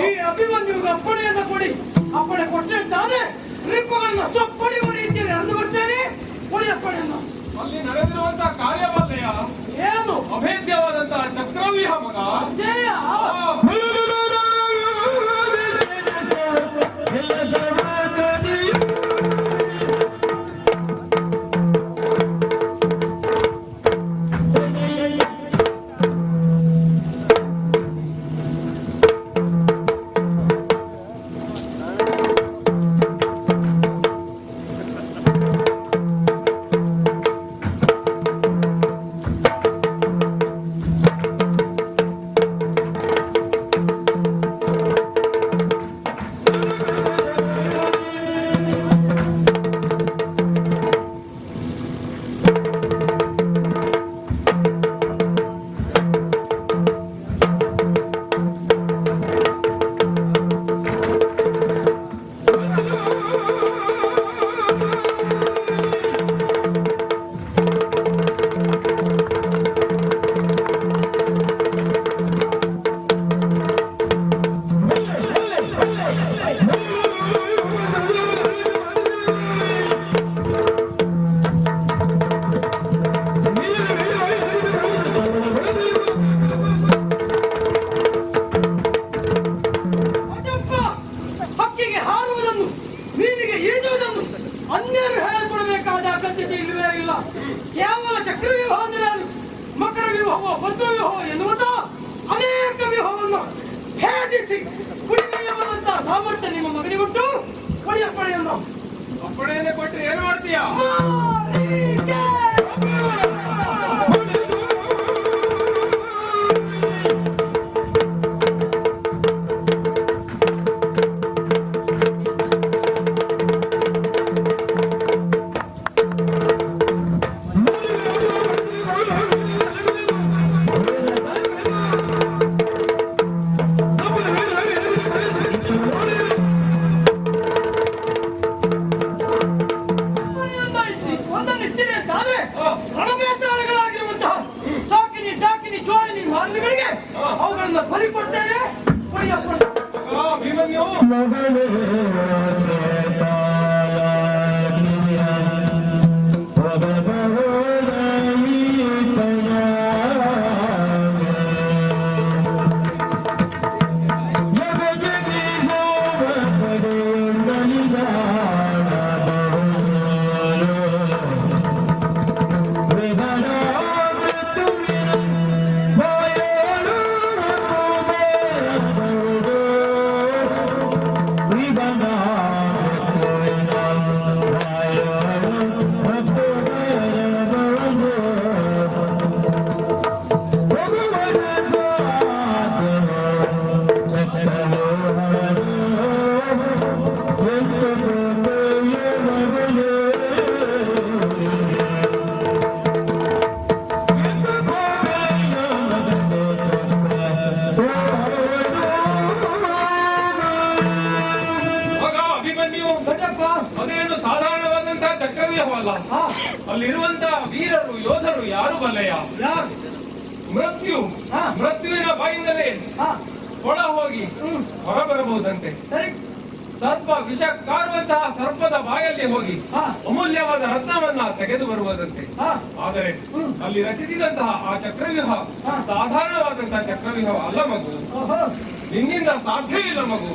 ಈ ಅಭಿಮನ್ಯುವಿಗೆ ಅಪ್ಪಣೆಯನ್ನ ಕೊಡಿ. ಅಪ್ಪಣೆ ಕೊಟ್ಟರೆ ತಾನೇ ರಿಪ್ಪುಗಳನ್ನ ಸೊಪ್ಪರಿಯುವ ರೀತಿಯಲ್ಲಿ ಹರಿದು ಬರ್ತೇನೆ. ಕೊಡಿ ಅಪ್ಪಣೆಯನ್ನು ಅಲ್ಲಿ ನಡೆದಿರುವಂತಹ ಕಾರ್ಯವಲ್ಲಯ ಏನು? ಅಭೇದ್ಯವಾದಂತಹ ಚಕ್ರವ್ಯೂಹ ಮಗ. ಅದೇಯ ಮಕರ ಒಂದು ಪದ್ಮ ಎನ್ನುವುದು ಅನೇಕ ವ್ಯೂಹವನ್ನು ಭೇದಿಸಿ ಕುಡಿಯಬಲ್ಲಂತಹ ಸಾಮರ್ಥ್ಯ ನಿಮ್ಮ ಮಗನಿಗುಂಟು. ಕೊಡಿಯಪ್ಪಣೆಯನ್ನು ಅಪ್ಪಣೆಯನ್ನೇ ಕೊಟ್ಟರೆ ಏನು ಮಾಡ್ತೀಯಾ? ಅಲ್ಲಿರುವಂತಹ ವೀರರು ಯೋಧರು ಯಾರು ಬಲ್ಲಯ್ಯ ಯಾರು? ಮೃತ್ಯು ಹಾ. ಮೃತ್ಯುವಿನ ಬಾಯಿಂದಲೇ ಒಳ ಹೋಗಿ ಹೊರಬರಬಹುದಂತೆ. ಸರಿ ಸರ್ಪ ವಿಷ ಕಾರುವಂತಹ ಸರ್ಪದ ಬಾಯಲ್ಲಿ ಹೋಗಿ. ಅಮೂಲ್ಯವಾದ ರತ್ನವನ್ನ ತೆಗೆದು ಬರುವುದಂತೆ. ಆದರೆ. ಅಲ್ಲಿ ರಚಿಸಿದಂತಹ ಆ ಚಕ್ರವ್ಯೂಹ ಹಾ. ಸಾಧಾರಣವಾದಂತಹ ಚಕ್ರವ್ಯೂಹ ಅಲ್ಲ ಮಗು ನಿನ್ನಿಂದ ಸಾಧ್ಯವಿಲ್ಲ ಮಗು.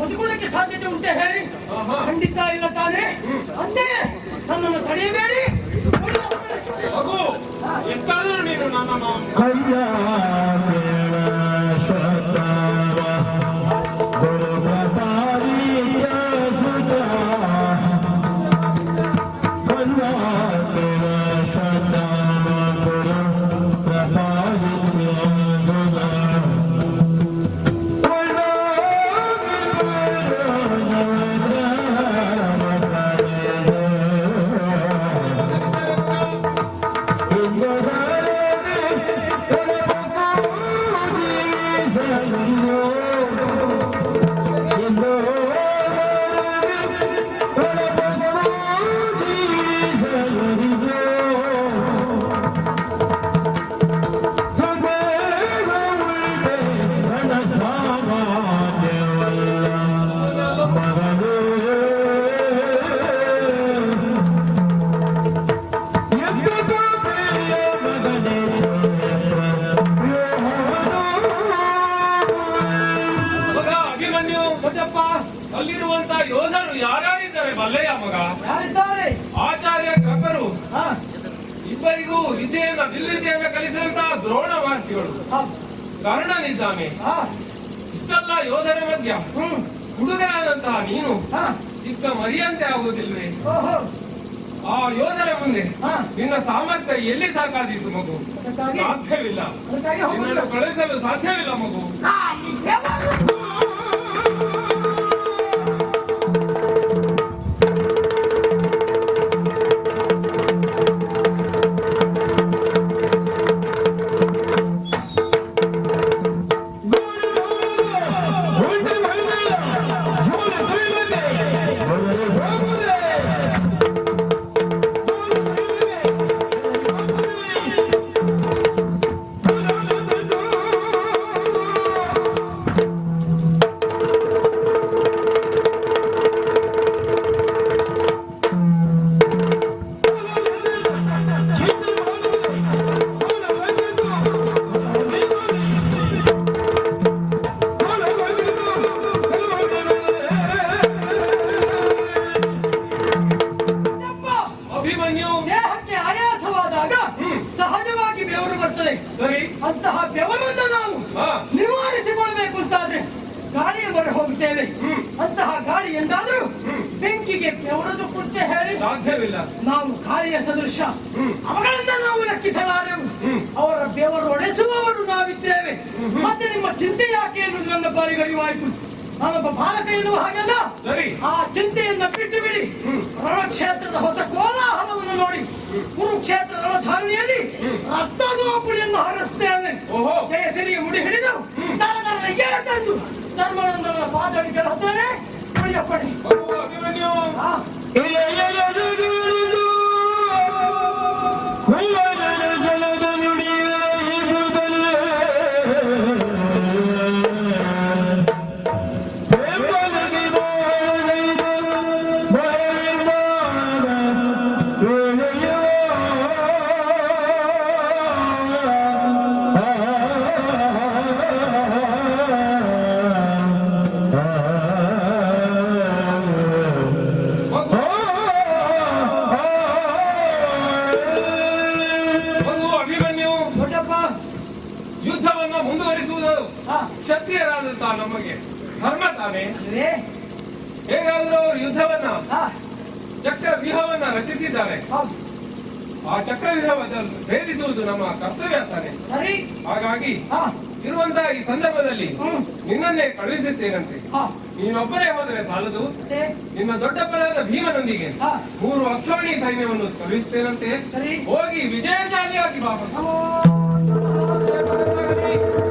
ಬದುಕುವುದಕ್ಕೆ ಸಾಧ್ಯತೆ ಉಂಟೆ ಹೇಳಿ. ಖಂಡಿತ ಇಲ್ಲ ತಾನೇ? ಅಂದೆ ನನ್ನನ್ನು ತಡೆಯಬೇಡಿ. ಎಷ್ಟಾದರೂ ನೀನು ನನ್ನ ಕಲಿಸಿದಂತಹ ದ್ರೋಣ ಮಹರ್ಷಿಗಳು ಹಾ. ಕರ್ಣನಿದ್ದಾನೆ ಹಾ. ಇಷ್ಟೆಲ್ಲ ಯೋಧರ ಮಧ್ಯ. ಹುಡುಗನಾದಂತಹ ಹುಡುಗರಾದಂತಹ ನೀನು ಹಾ. ಚಿಕ್ಕ ಮರಿಯಂತೆ ಆಗುವುದಿಲ್ವೇ? ಓಹೋ. ಆ ಯೋಧರ ಮುಂದೆ ಹಾ. ನಿನ್ನ ಸಾಮರ್ಥ್ಯ ಎಲ್ಲಿ ಸಾಕಾದೀತು ಮಗು? ಅದಕ್ಕಾಗಿ ಸಾಧ್ಯವಿಲ್ಲ. ಕಳಿಸಲು ಸಾಧ್ಯವಿಲ್ಲ ಮಗು. ಸಾಧ್ಯವಿಲ್ಲ. ನಾವು ಕಾಳಿಯ ಸದೃಶ. ಅವಗಳಿಂದ ನಾವು ಲೆಕ್ಕಿಸಲಾರೆವು. ಅವರ ಬೆವರು ಒಡೆಸುವವರು ನಾವಿದ್ದೇವೆ. ಮತ್ತೆ ನಿಮ್ಮ ಚಿಂತೆ ಯಾಕೆ ಎನ್ನುವುದು ನನ್ನ ಪಾಲಿಗೆ ಅರಿವಾಯಿತು ನಾನೊಬ್ಬ ಬಾಲಕ ಎನ್ನುವ ಹಾಗೆಲ್ಲ. ಸರಿ. ಆ ಚಿಂತೆಯನ್ನ ಬಿಟ್ಟು ಬಿಡಿ. ರಣಕ್ಷೇತ್ರದ ಹೊಸ ಕೋಲಾಹಲವನ್ನು ನೋಡಿ. ಕುರುಕ್ಷೇತ್ರ ರಣಧಾರಣಿಯಲ್ಲಿ ಹರಿಸ್ತೇವೆ ಓಹೋ. ಜಯಸಿರಿಯ ಮುಡಿ ಹಿಡಿದು ತಂದು ಧರ್ಮನಂದನ ಪಾದಳಿ ಕೇಳುತ್ತೇನೆ ಮಗು ಅಭಿಮನ್ಯು ಆ ಜಲದ ಯುದ್ಧವನ್ನ ಮುಂದುವರಿಸುವುದು ಶಕ್ತಿಯರಾದಂತ ಕ್ಷತ್ರಿಯರಾದಂತಹ ನಮಗೆ ಧರ್ಮ ತಾನೇ? ಹೇಗಾದರೂ ಅವರು ಯುದ್ಧವನ್ನ ಚಕ್ರ ವ್ಯೂಹವನ್ನ ರಚಿಸಿದ್ದಾರೆ. ಆ ಚಕ್ರ ವ್ಯೂಹವನ್ನು ಭೇದಿಸುವುದು ನಮ್ಮ ಕರ್ತವ್ಯ ತಾನೆ. ಸರಿ. ಹಾಗಾಗಿ ಇರುವಂತ ಇರುವಂತಹ ಈ ಸಂದರ್ಭದಲ್ಲಿ. ನಿನ್ನನ್ನೇ ಕಳುಹಿಸುತ್ತೇನಂತೆ. ನೀನೊಬ್ಬರೇ ನೀನೊಬ್ಬನೇ ಹೋದರೆ ಸಾಲದು? ನಿನ್ನ ದೊಡ್ಡಪ್ಪನಾದ ಭೀಮನೊಂದಿಗೆ ಮೂರು ಅಕ್ಷೋಣಿ ಸೈನ್ಯವನ್ನು ಕಳುಹಿಸುತ್ತೇನಂತೆ. ಹೋಗಿ ವಿಜಯಶಾಲಿಯಾಗಿ ಬಾಬಾ Thank you.